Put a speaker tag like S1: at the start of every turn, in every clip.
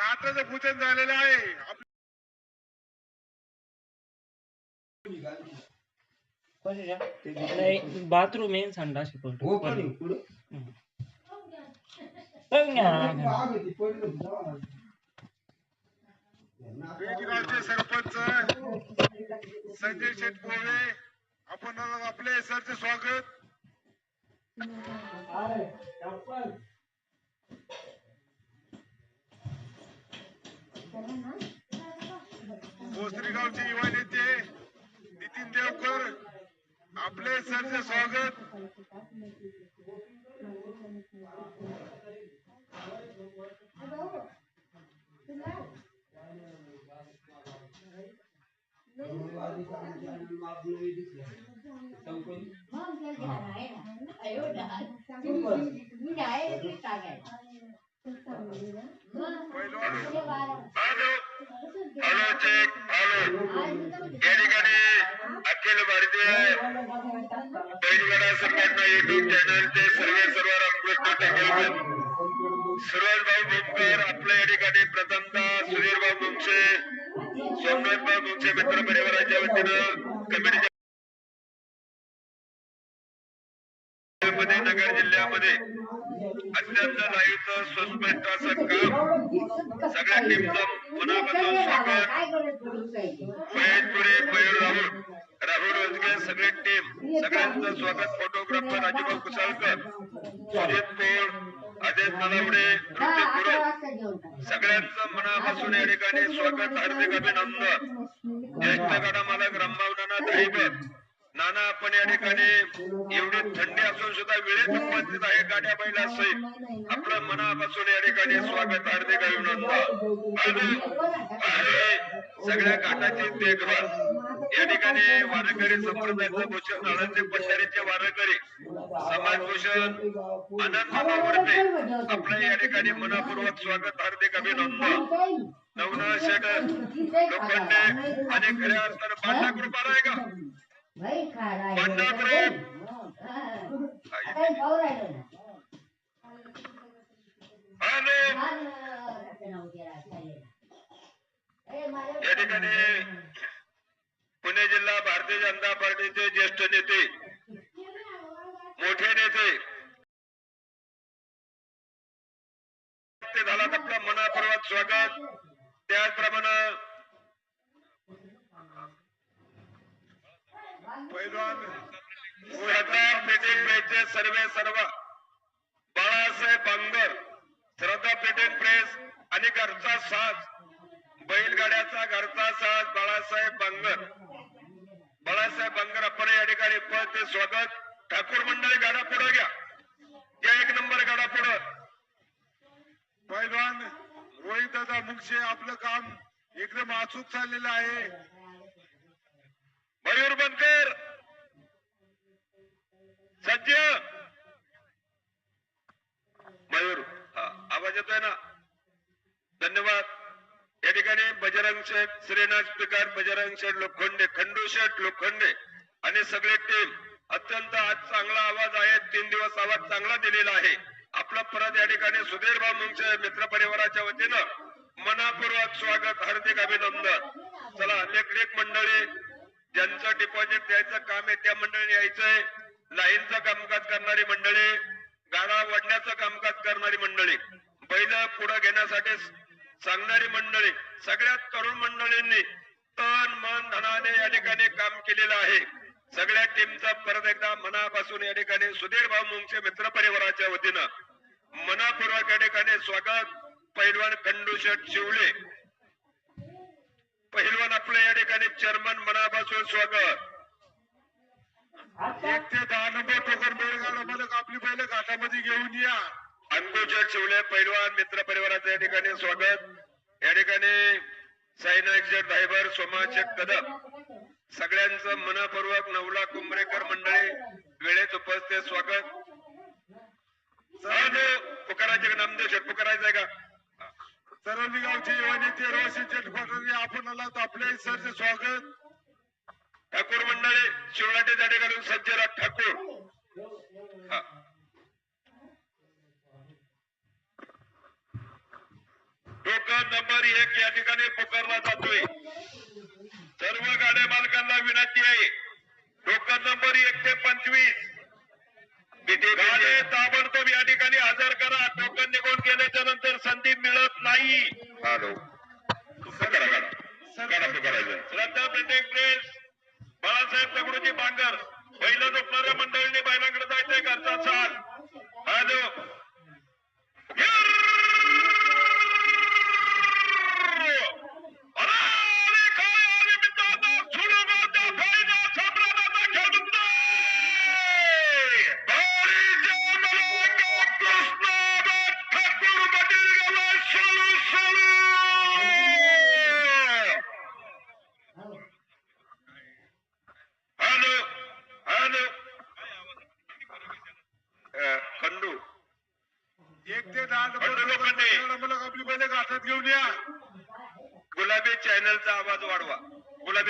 S1: घाटाचं पूजन झालेलं आहे.
S2: बाथरूम आहे आहे पण.
S3: हो
S1: सरपंच संजय शेठ कोळे आपण आपले सरचे स्वागत. भोसरीगावचे युवा नेते नितीन देवकर आपले सरचे स्वागत. पहिलवान हॅलो हॅलो चेक हॅलो या ठिकाणी अखिल भारतीय बैलगाडा संघटना युट्यूब चॅनलचे सर्व सुरज भाऊ आपल्या या ठिकाणी सुधीर भाऊ सोमनाथ भाऊ मित्र परिवाराच्या वतीनं कमिटीच्या नगर जिल्ह्यामध्ये अत्यंत लाईव्ह सुस्पष्ट असं काम सगळ्या टीमचं मनापासून स्वागत. महेश पुरे मयूर राहुल. राहुल रोजगे सगळी टीम सगळ्यांचं स्वागत फोटोग्राफर राजूभाऊ कुसाळकर सुजित पोळ अजय नलावडे ऋतिक गुरव सगळ्यांचं मनापासून या ठिकाणी स्वागत हार्दिक अभिनंदन. ज्येष्ठ गडा मालक रामभाऊ नाना दहिबत आपण या ठिकाणी एवढी थंडी असून सुद्धा वेळेत उपस्थित आहे. गाड्या बैला सहित आपलं मनापासून या ठिकाणी स्वागत हार्दिक अभिनंदन. सगळ्या घाटाची देखभाल. या ठिकाणी वारकरी संप्रदायाचं भूषण आळंदी पठारीचे वारकरी समाजभूषण आनंद मावडते आपलं या ठिकाणी मनापूर्वक स्वागत हार्दिक अभिनंदन. नवना शेट लोखंडे आणि खऱ्या अर्थानं बांधा कृपा आहे का? हॅलो या ठिकाणी पुणे जिल्हा भारतीय जनता पार्टीचे ज्येष्ठ नेते मोठे नेते ते झालात आपलं मनापूर्वक स्वागत. त्याचप्रमाणे पैलवान प्लेटिंग प्रेसचे सर्वे सर्व बाळासाहेब बांगर श्रद्धा प्लेटिंग प्रेस आणि घरचा साज बैलगाड्याचा घरचा साज बाळासाहेब बांगर. बाळासाहेब बांगर आपण या ठिकाणी पद ते स्वागत. ठाकूर मंडळी गाडा पुढे घ्या. या एक नंबर गाडा पुढे. पैलवान रोहित दादा मुक्षे आपलं काम एकदम अचूक चाललेलं आहे. मयूर बनकर. सज्ज! मयूर हा आवाज येतोय ना? धन्यवाद. या ठिकाणी बजरंग शेठ श्रीनाथ पिकार बजरंग शेठ लोखंडे खंडू शेठ लोखंडे आणि सगळे टीम अत्यंत आज चांगला आवाज आहे. तीन दिवस आवाज चांगला दिलेला आहे. आपला परत या ठिकाणी सुधीर भाऊ मित्र परिवाराच्या वतीनं मनापूर्वक स्वागत हार्दिक अभिनंदन. चला लेख लेख मंडळी ज्यांचं डिपॉझिट द्यायचं काम आहे त्या मंडळी यायचंय. लाईनचं कामकाज करणारी मंडळी गाडा वडण्याचं कामकाज करणारी मंडळी बैल पुढे घेण्यासाठी सांगणारी मंडळी सगळ्या तरुण मंडळींनी तन मन धनाने या ठिकाणी काम केलेलं आहे. सगळ्या टीमचा परत एकदा मनापासून या ठिकाणी सुधीर भाऊ मुंगचे मित्र परिवाराच्या वतीनं मनापूर्वक या ठिकाणी स्वागत. पहिलवान खंडू शेठ शिवले. पहिलवान आपलं या ठिकाणी चेअरमन मनापासून स्वागत. एक ते दहा नंबर टोकन बैलगाडा मालक आपली बैल घाटामध्ये घेऊन या. अंकुशेठ शिवले पैलवान मित्र परिवाराचं या ठिकाणी स्वागत. या ठिकाणी साईनाथ शेठ धायबर सोमा शेठ कदम सगळ्यांचं मनपूर्वक नवला कुंभरेकर मंडळी वेळेत उपस्थित स्वागत. पुकाराचे नामदेव शेठ पुकारायचं आहे का? सरवली गावचे युवा नेते रोशन शेठ आपण आपल्या सरचे स्वागत. ठाकूर मंडळी शिवराटे जाडे घालून सज्जरा ठाकूर. हा. टोकन नंबर एक या ठिकाणी पुकारला जातोय. सर्व गाड्या मालकांना विनंती आहे. टोकन नंबर एक ते पंचवीस. गाडी ताबडतोब या ठिकाणी हजर करा. टोकन निघून गेल्याच्यानंतर संधी मिळत नाही. Shraddha printing press. Balasaheb Dagduji Bangar पहिलं झोपणाऱ्या मंडळीने बैलांकडे जायचंय घरचा चाल. हॅलो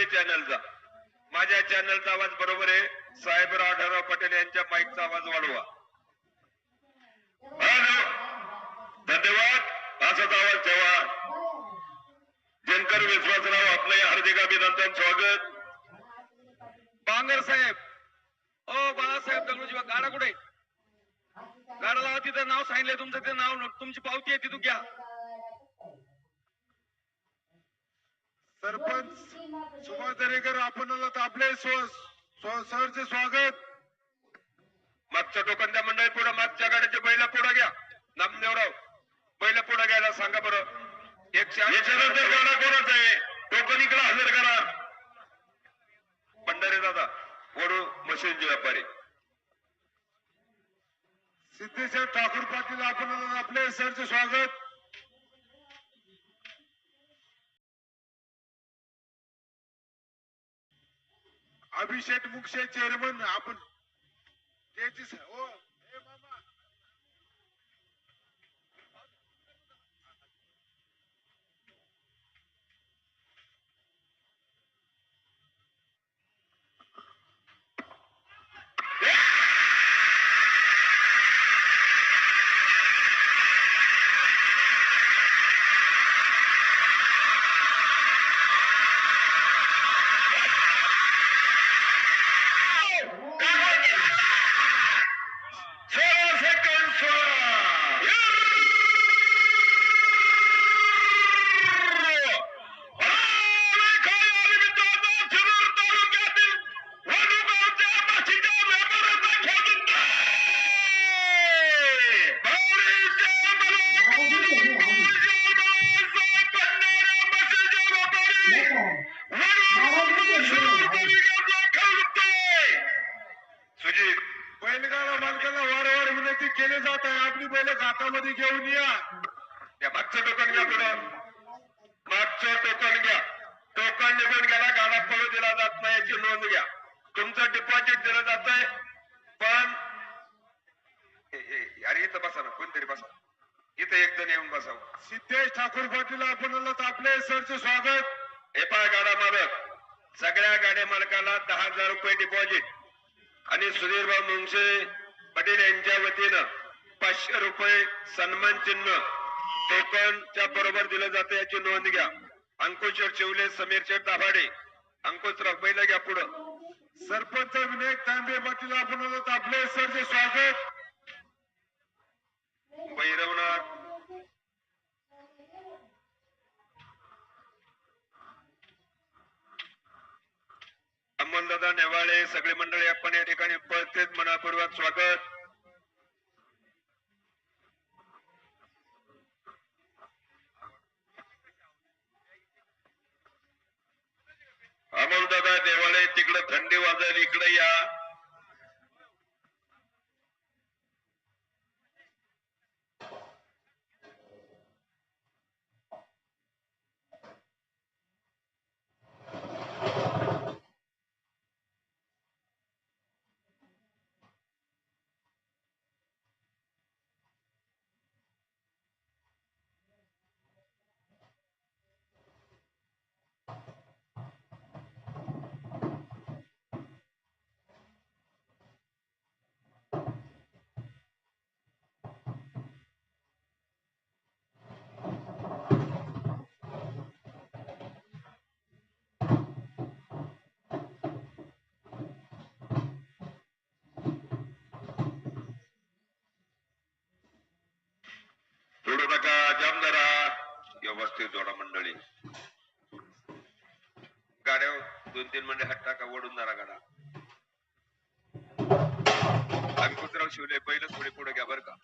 S1: गुलाबी चॅनलचा माझ्या चॅनलचा आवाज बरोबर आहे. साहेबराव आढळराव पटेल यांच्या माईकचा आवाज वाढवा. धन्यवाद. असाच आवाज ठेवा. जनकर विश्वासराव आपलं हार्दिक अभिनंदन स्वागत.
S4: बांगर साहेब. ओ बाळासाहेब दगडूजी बा, गाडा कुठे? गाडा लावा तिथं नाव सांगितलंय. तुमचं ते नाव तुमची पावती आहे तिथून घ्या. सरपंच सुभाष दरेकर आपणाला आपले सरचे स्वागत.
S1: मागच्या टोकन मंडळी पुढे मागच्या गाड्याचे बैल पुढे घ्या. नामदेवराव बैल पुढे घ्यायला सांगा बरं. एकशे याच्यानंतर गाडा कोणाचा आहे? टोकन इकडे हजर करा. भंडारे दादा वडू मशीनचे व्यापारी.
S4: सिद्धेश्वर ठाकूर पाटील आपणाला आपले सरचे स्वागत. अभिषेक मुक्षे चेअरमन आपण त्याची
S1: हो. इथं बसा ना कोणतरी बसा. इथं एक जण येऊन बसावं.
S4: सिद्धेश ठाकूर पाटील आपणाला आपले सरचे स्वागत.
S1: हे पहा गाडा मालक. सगळ्या गाड्या मालकाला दहा हजार रुपये डिपॉझिट आणि सुधीरभाऊ मुंगसे पाटील यांच्या वतीनं पाचशे रुपये सन्मान चिन्ह. टोकनच्या बरोबर दिलं जातं याची नोंद घ्या. अंकुश शिवले समीर शेठ दाभाडे. अंकुशराव पहिलं घ्या पुढं.
S4: सरपंच विनायक तांबे पाटील आपणाला आपले सरचे स्वागत.
S1: भैरवनाथ। अंमलदादा नेवाळे सगळे मंडळी आपण या ठिकाणी उपस्थित. मनापूर्वक स्वागत. अमोलदादा नेवाळे तिकडं थंडी वाजेल इकडे या. सोडू नका जाम व्यवस्थित जोडा मंडळी. गाड्या दोन तीन मंडळी हात टाका ओढून जरा गाडा. आम्ही कुत्रा शिवले पहिलं थोडे पुढे घ्या बरं का.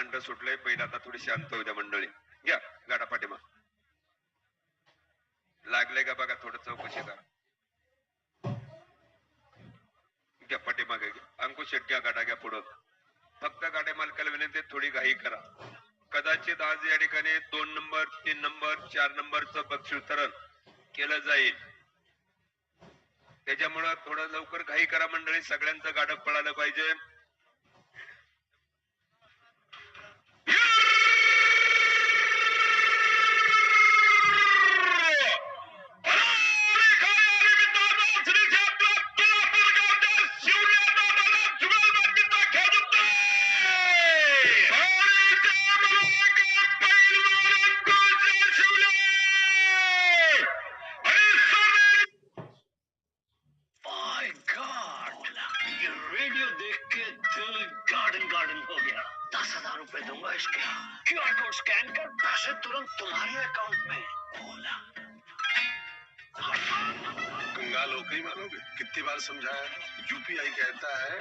S1: कांड सुटलंय पहिला आता थोडी शांत होत्या मंडळी. घ्या गाडा पाठीमा लागले का बघा थोडं चौकशी करा. घ्या पाठीमागे घ्या. अंकुश शेट घ्या गाडा घ्या पुढं. फक्त गाड्या मालकाला विनंती थोडी घाई करा. कदाचित आज या ठिकाणी दोन नंबर तीन नंबर चार नंबरचं बक्षीस वितरण केलं जाईल. त्याच्यामुळं थोडं लवकर घाई करा मंडळी. सगळ्यांचं गाडं पळालं पाहिजे.
S5: कंगाल हो गई मानोगे कितनी बार समझाया है? यूपीआई कहता है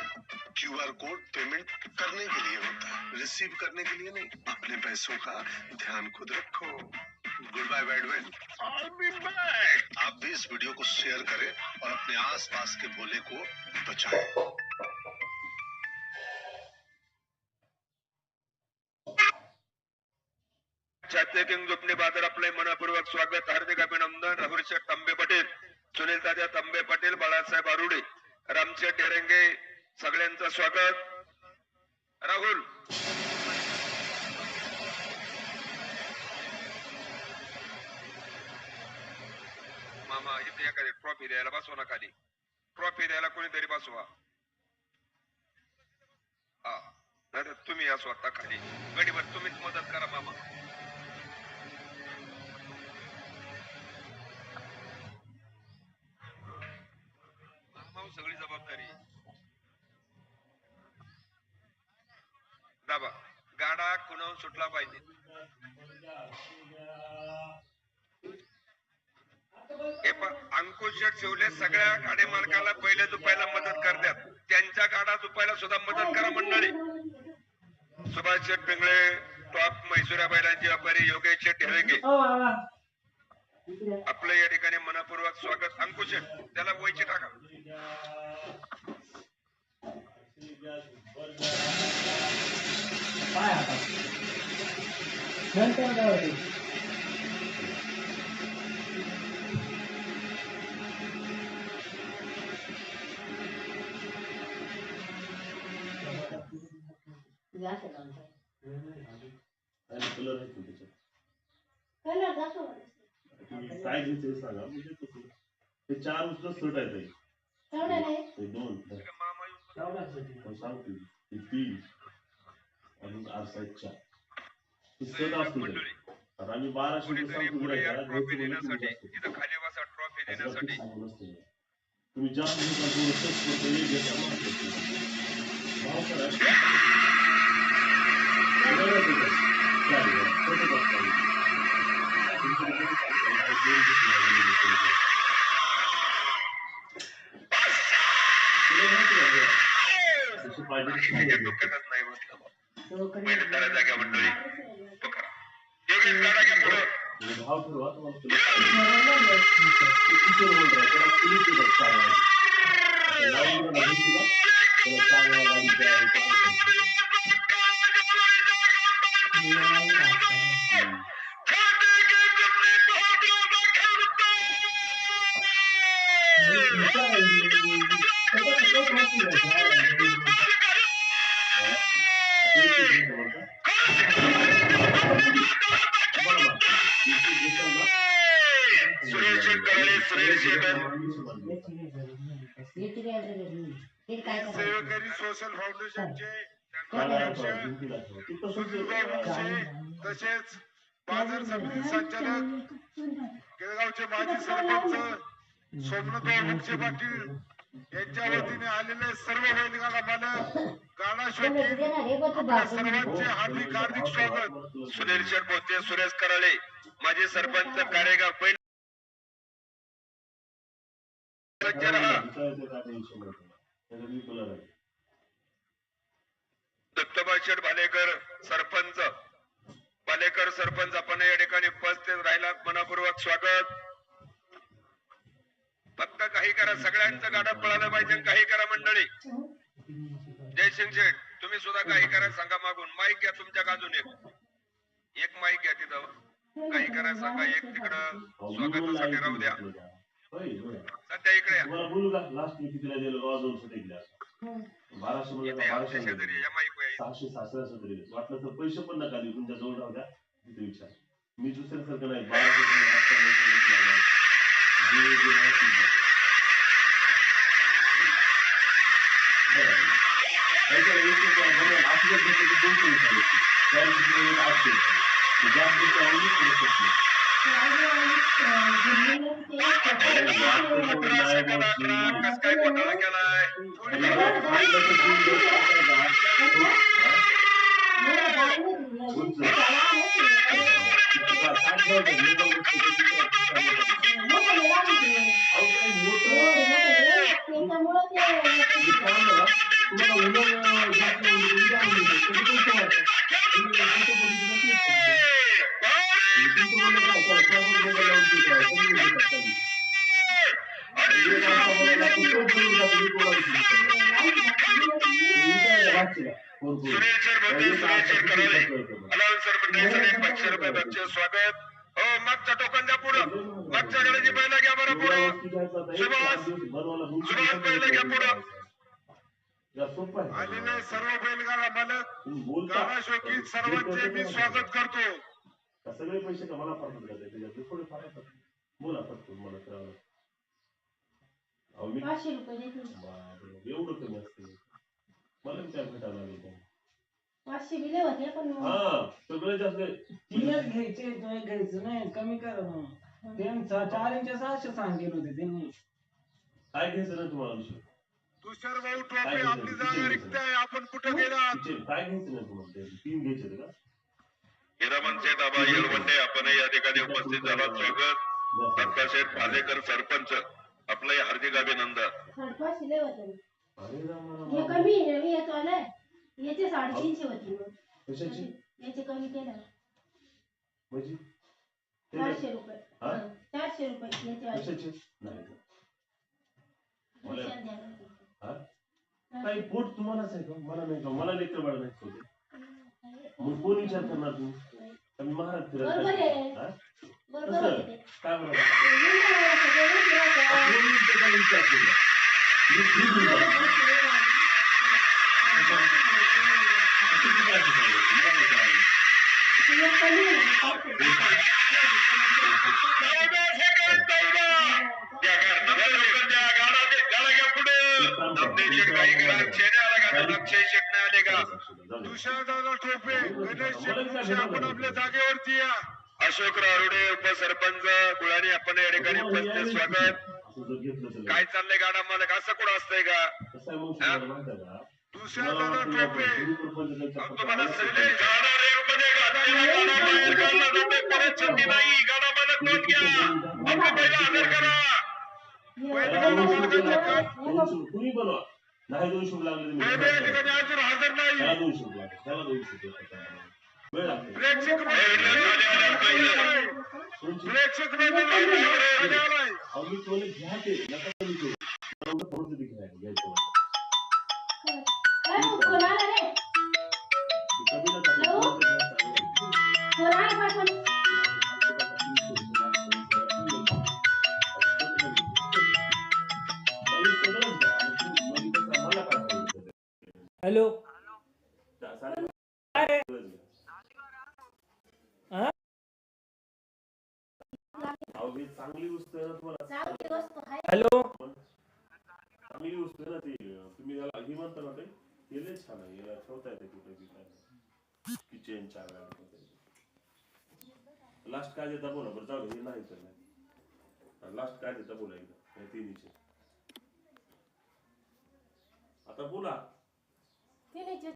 S5: क्यूआर कोड पेमेंट करने के लिए होता है। रिसीव करने के लिए नहीं, अपने पैसों का ध्यान खुद रखो। गुड बाय बैडमैन आप भी इस वीडियो को शेयर करें और अपने आसपास के भोले को बचाएँ।
S1: छात्र किंग जोपणे बाज़ार आपले मनपूर्वक स्वागत, हार्दिक अभिनंदन राहुल शेठ तांबे पटेल। सुनील दादा तांबे पटेल बाळासाहेब आरुडे रामचे डेरंगे सगळ्यांचं स्वागत. राहुल. मामा इथे एखादी ट्रॉफी द्यायला बसवा ना खाली. ट्रॉफी द्यायला कोणीतरी बसवा. हा. नाही तुम्ही या आता खाली. गडीवर तुम्हीच मदत करा मामा. दाबा. गाडा खुणावून सुटला पाहिजे? हे पण अंकुश शिवले सगळ्या गाडे मालकाला पहिले दुपायला मदत करतात. त्यांच्या गाडा दुपायला सुद्धा मदत करा मंडळी. सुभाष शेठ पिंगळे टॉप मैसुरा बैलांचे व्यापारी योगेश शेठ ढेळगे आपलं या ठिकाणी मनपूर्वक स्वागत. अंकुश त्याला वयचे टाका.
S2: पाय आता नंतर काय होते?
S6: कलर आहे तो काय हे म्हणजे चार उचल सट आहेत ताई.
S7: तेवढं नाही.
S6: ते दोन. पण सांगते ते तीन. आरसा एक चार ते सट असतो
S1: मंडळी
S6: तर आम्ही बाराशे
S1: ट्रॉफी देण्यासाठी
S6: तुम्ही
S1: इथं खाली बसा ट्रॉफी
S6: असं
S1: देण्यासाठी.
S6: तुम्ही जास्त पाहिजे.
S1: डोक्यातच नाही
S7: तो
S1: पहिले त्याला
S4: सोशल फाउंडेशनचे अध्यक्ष
S6: तसंच
S4: बाजार समिती संचालक केळगावचे माजी सरपंच सोमनाथराव मुंगशे पाटील यांच्या वतीने आलेले सर्व बैलगाडा मालक गाडा
S8: पण
S4: शौकीन. सर्वांचे हार्दिक हार्दिक स्वागत.
S1: सुनील बोलते सुरेश कराळे माझे सरपंच कार्यगाव पहिल. सज्ज राहा
S6: विचारायचं काय टेन्शन नाही तुला. त्याचं मी तुला राहील.
S1: दत्तोबा शेठ भालेकर सरपंच. भालेकर सरपंच आपण या ठिकाणी उपस्थित राहिला मनपूर्वक स्वागत. फक्त काही करा सगळ्यांचं गाडा पळायला पाहिजे काही करा मंडळी. जयसिंग शेठ तुम्ही सुद्धा काही करा सांगा मागून. माईक घ्या तुमच्या बाजूने एक. माईक घ्या तिथं. काही करा सांगा एक तिकडं.
S6: मी
S1: स्वागतासाठी राहू द्या. सध्या इकडे
S6: सहाशे तरी वाटलं तर पैसे पण नका देऊ तुमच्या जवळ राहू द्या. तिथे विचार. मी दुसऱ्यासारखं नाही. बाराशे दोनशे. ते जास्त विचारलं मी
S1: काय घोटाळा केलाय
S6: आपलं
S1: बक्षीस स्वागत हो मागचं टोकन द्या पुढं मागच्या गाडीची पहिला घ्या बरं पुढं सुभाष. सुभाष पहिलं घ्या पुढं.
S4: आलेले सर्व बैलगाडा मालक. गाडा शौकीन सर्वांचे मी स्वागत करतो
S6: सगळे पैसे का मला पडतात का त्याच्यात थोडे फार येतात. बोला पटकन मला करावं एवढं कमी असते मला काय भेटायला लागेल?
S7: पाचशे होते पण
S6: हा सगळे जास्त.
S2: घ्यायचे तो एक घ्यायचं नाही कमी करा त्यांचा चार इंच सहाशे सांगेल होते त्यांनी.
S6: काय घ्यायचं ना तुम्हाला विषय?
S4: तुषार भाऊ ट्रॉफी आपली जागा रिक्त आहे आपण कुठं गेला
S6: काय घ्यायचं ना तुम्हाला? ते? तीन घ्यायचे होते का?
S1: हिरामन शेठ आबा येलवंडे आपण या ठिकाणी उपस्थित झाला स्वागत.
S6: सर.
S1: दत्ताशेठ भालेकर सरपंच आपलं हे हार्दिक अभिनंदन.
S7: लय होते.
S6: अरे राम राम
S7: हे
S6: राम.
S7: कमी आहे ना, मी येतो आलाय याचे साडेतीनशे होते
S6: कशाची
S7: याचे कमी केलं
S6: म्हणजे ते
S7: चारशे रुपये
S6: हा?
S7: हं, चारशे रुपये याचे वाले.
S6: कशाची नाही. हा? काही पोट तुम्हालाच आहे का मला नाही का मला लेकर बाळ नाही होते मग कोण विचार करणार तुम्ही का मी महाराज फिरायला
S7: बरोबर आहे.
S6: पाहिजे? हा?
S7: बरोबर
S6: कसं?
S7: होते ते.
S6: काय बरोबर
S7: ते सगळे
S6: विचार केला मी जातो. किती काय शिकवलं? मला काय कळालं?
S7: ते एक कमी आहे ना, पाचशे रुपये.
S1: चौदा सेकंद चौदा त्या गाडा लवकर द्या गाडा दे गाडा घ्या पुढे नंदेश शेठ काही करा शेणे आला का अक्षय शेठ नाही आले का
S6: जाऊ दे.
S4: तुषार दादा ट्रॉफी गणेश आपण आपल्या जागेवरती या
S1: अशोक रारुडे उपसरपंच गुळाने आपण या ठिकाणी उपस्थित स्वागत. काय चाललंय गाडा मालक? असं कुठं असतंय का?
S6: तुम्हाला
S1: सगळे गाडा रेकमध्ये गाडा बाहेर काढला परत संधी नाही. गाडा मालक नोंद घ्या. आपलं पहिला करा
S6: बनवा? नाही लागले.
S4: ठिकाणी अजून हजर नाही.
S6: त्याला
S4: प्रेक्षक प्रेक्षक आलाय
S6: लास्ट काय देता बोला बरं जाऊ दे हे नाही तर नाही लास्ट काय देता बोला एकदा या तिन्हीचे. आता बोला.
S7: तिन्हीचे.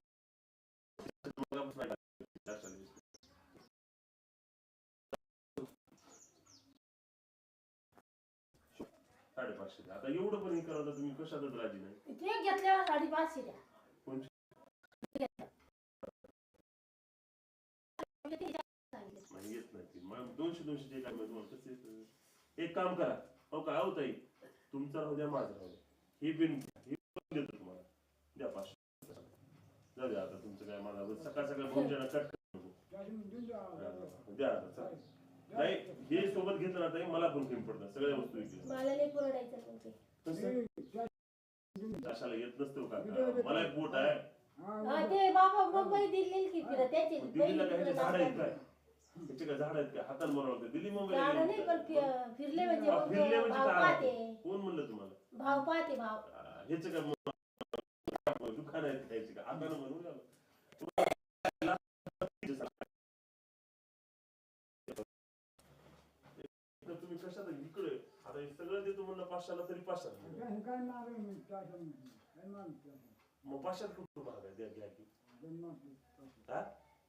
S6: साडेपाचशे आता एवढं पण हे करता तुम्ही कशातच राजी नाही?
S7: ते घेतल्यावर साडेपाचशे द्या
S6: कोणची?
S7: सांगितलं.
S6: नाही येत नाही ती मग दोनशे दोनशे जे काय तुम्हाला? एक काम करा. हो काय हो ताई? तुमचं राहू द्या माझं राहू द्या. हे बिन हे पण देतो तुम्हाला. द्या पाचशे. जाऊ द्या आता तुमचं काय मला सकाळ सकाळ जण कट द्या आता. नाही हे सोबत घेतलं ना ताई मला पण कमी पडतं सगळ्या वस्तू विकल्या. कशाला येत नसतो का मला एक बोट आहे.
S7: हा, ते बाबा मुंबई दिल्ली की फिरत त्याचे
S6: दिल्लीला काय ह्याचे झाड आहेत काय? त्याचे काय झाड आहेत काय हाताने बनवते दिल्ली मुंबईला
S7: झाडं नाही? पण फि- फिरले म्हणजे
S6: हा,
S7: मग
S6: फिरले म्हणजे
S7: भाव पाहते.
S6: आहे? कोण म्हणलं तुम्हाला?
S7: भाव पाहते भाव.
S6: ह्याच काय मग? दुकान आहेत का हाताने. तर तुम्ही कशाला इकडे? आता हे सगळं देतो म्हणलं पाचशेला तरी पाचशे मग पाचशेत कुठं महाग आहे द्या घ्या की? हा?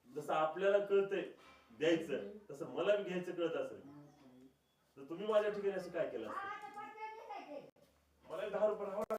S6: जसं आपल्याला कळतंय. द्यायचं. तसं मला बी घ्यायचं कळत असेल. तर तुम्ही माझ्या ठिकाणी असं काय केलं असतं? मला दहा रुपये